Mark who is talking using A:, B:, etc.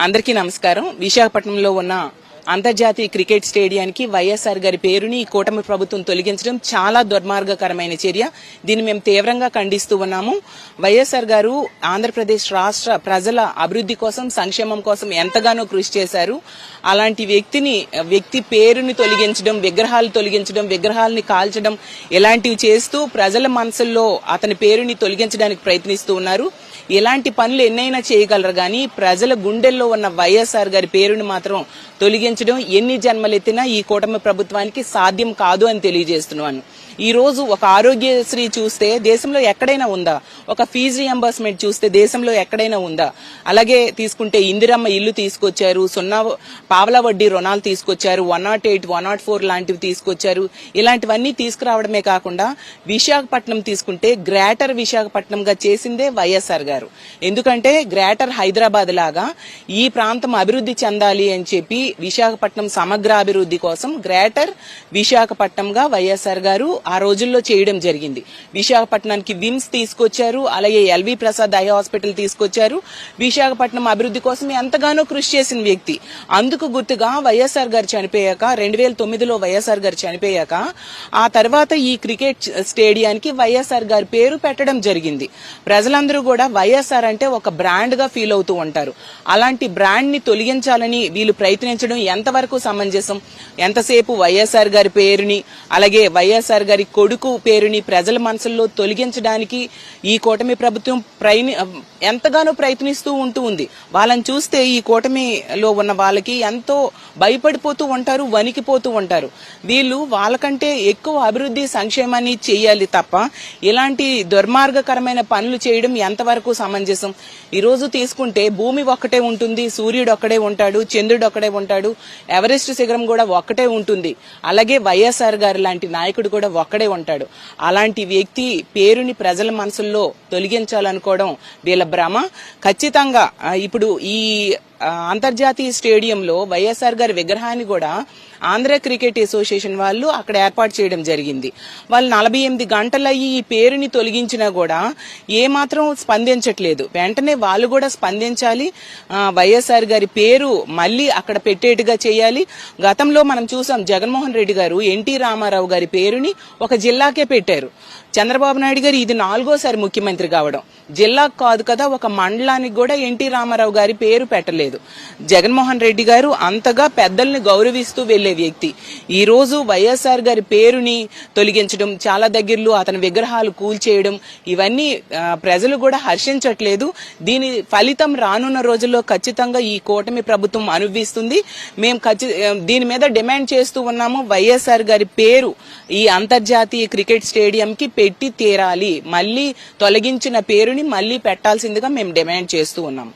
A: అందరికీ నమస్కారం. విశాఖపట్నంలో ఉన్న అంతర్జాతీయ క్రికెట్ స్టేడియానికి వైఎస్ఆర్ గారి పేరుని ఈ కూటమి ప్రభుత్వం తొలగించడం చాలా దుర్మార్గకరమైన చర్య. దీన్ని మేము తీవ్రంగా ఖండిస్తూ ఉన్నాము. వైఎస్ఆర్ గారు ఆంధ్రప్రదేశ్ రాష్ట్ర ప్రజల అభివృద్ధి కోసం సంక్షేమం కోసం ఎంతగానో కృషి చేశారు. అలాంటి వ్యక్తిని వ్యక్తి పేరుని తొలగించడం విగ్రహాలు తొలగించడం విగ్రహాలని కాల్చడం ఇలాంటివి చేస్తూ ప్రజల మనసుల్లో అతని పేరుని తొలగించడానికి ప్రయత్నిస్తూ ఉన్నారు. ఇలాంటి పనులు ఎన్నైనా చేయగలరు కానీ ప్రజల గుండెల్లో ఉన్న వైఎస్ఆర్ గారి పేరుని మాత్రం తొలగించ తొలగించడం ఎన్ని జన్మలెత్తినా ఈ కూటమి ప్రభుత్వానికి సాధ్యం కాదు అని తెలియజేస్తున్నాను. ఈ రోజు ఒక ఆరోగ్యశ్రీ చూస్తే దేశంలో ఎక్కడైనా ఉందా? ఒక ఫీజు రియంబర్స్మెంట్ చూస్తే దేశంలో ఎక్కడైనా ఉందా? అలాగే తీసుకుంటే ఇందిరమ్మ ఇల్లు తీసుకొచ్చారు సున్నా పావలా వడ్డీ రుణాలు తీసుకొచ్చారు one nought eight one nought four లాంటివి తీసుకొచ్చారు. ఇలాంటివన్నీ తీసుకురావడమే కాకుండా విశాఖపట్నం తీసుకుంటే గ్రేటర్ విశాఖపట్నంగా చేసిందే వైఎస్ఆర్ గారు. ఎందుకంటే గ్రేటర్ హైదరాబాద్ లాగా ఈ ప్రాంతం అభివృద్ధి చెందాలి అని చెప్పి విశాఖపట్నం సమగ్ర అభివృద్ధి కోసం గ్రేటర్ విశాఖపట్నంగా వైఎస్ఆర్ గారు ఆ రోజుల్లో చేయడం జరిగింది. విశాఖపట్నానికి విమ్స్ తీసుకొచ్చారు అలాగే ఎల్వి ప్రసాద్ ఐ హాస్పిటల్ తీసుకొచ్చారు. విశాఖపట్నం అభివృద్ధి కోసం ఎంతగానో కృషి చేసిన వ్యక్తి. అందుకు గుర్తుగా వైఎస్ఆర్ గారు చనిపోయాక రెండు వేల తొమ్మిదిలో వైఎస్ఆర్ గారు చనిపోయాక ఆ తర్వాత ఈ క్రికెట్ స్టేడియానికి వైఎస్ఆర్ గారి పేరు పెట్టడం జరిగింది. ప్రజలందరూ కూడా వైఎస్ఆర్ అంటే ఒక బ్రాండ్గా ఫీల్ అవుతూ ఉంటారు. అలాంటి బ్రాండ్ని తొలగించాలని వీళ్ళు ప్రయత్నించడం ఎంతవరకు సమంజసం? ఎంతసేపు వైఎస్ఆర్ గారి పేరుని అలాగే వైఎస్ఆర్ గారి కొడుకు పేరుని ప్రజల మనసుల్లో తొలగించడానికి ఈ కూటమి ప్రభుత్వం ప్రయని ఎంతగానో ప్రయత్నిస్తూ ఉంటూ ఉంది. వాళ్ళని చూస్తే ఈ కూటమిలో ఉన్న వాళ్ళకి ఎంతో భయపడిపోతూ ఉంటారు వణికిపోతూ ఉంటారు. వీళ్ళు వాళ్ళకంటే ఎక్కువ అభివృద్ధి సంక్షేమాన్ని చేయాలి తప్ప ఇలాంటి దుర్మార్గకరమైన పనులు చేయడం ఎంతవరకు సమంజసం? ఈరోజు తీసుకుంటే భూమి ఒక్కటే ఉంటుంది సూర్యుడు ఒక్కడే ఉంటాడు చంద్రుడు ఒక్కడే ఉంటాడు ఎవరెస్ట్ శిఖరం కూడా ఒక్కటే ఉంటుంది. అలాగే వైఎస్ఆర్ గారు లాంటి నాయకుడు కూడా ఒక్కడే ఉంటాడు. అలాంటి వ్యక్తి పేరుని ప్రజల మనసుల్లో తొలగించాలనుకోవడం వీళ్ళ భ్రమ. ఖచ్చితంగా ఇప్పుడు ఈ అంతర్జాతీయ స్టేడియంలో వైఎస్ఆర్ గారి విగ్రహాన్ని కూడా ఆంధ్ర క్రికెట్ అసోసియేషన్ వాళ్ళు అక్కడ ఏర్పాటు చేయడం జరిగింది. వాళ్ళు నలభై ఎనిమిది గంటలయ్యి ఈ పేరుని తొలగించినా కూడా ఏమాత్రం స్పందించట్లేదు. వెంటనే వాళ్ళు కూడా స్పందించాలి. వైఎస్ఆర్ గారి పేరు మళ్ళీ అక్కడ పెట్టేట్టుగా చేయాలి. గతంలో మనం చూసాం జగన్మోహన్ రెడ్డి గారు ఎన్టీ రామారావు గారి పేరుని ఒక జిల్లాకే పెట్టారు. చంద్రబాబు నాయుడు గారు ఇది నాలుగోసారి ముఖ్యమంత్రి కావడం. జిల్లాకు కాదు కదా ఒక మండలానికి కూడా ఎన్టీ రామారావు గారి పేరు పెట్టలేదు. జగన్మోహన్ రెడ్డి గారు అంతగా పెద్దల్ని గౌరవిస్తూ వెళ్ళే వ్యక్తి. ఈ రోజు వైఎస్ఆర్ గారి పేరుని తొలగించడం చాలా దగ్గరలో అతని విగ్రహాలు కూల్చేయడం ఇవన్నీ ప్రజలు కూడా హర్షించట్లేదు. దీని ఫలితం రానున్న రోజుల్లో ఖచ్చితంగా ఈ కూటమి ప్రభుత్వం అనుభవిస్తుంది. మేము ఖచ్చి- దీని మీద డిమాండ్ చేస్తూ ఉన్నాము. వైఎస్ఆర్ గారి పేరు ఈ అంతర్జాతీయ క్రికెట్ స్టేడియం కి పెట్టి తీరాలి. మళ్ళీ తొలగించిన పేరుని మళ్ళీ పెట్టాల్సిందిగా మేము డిమాండ్ చేస్తూ ఉన్నాం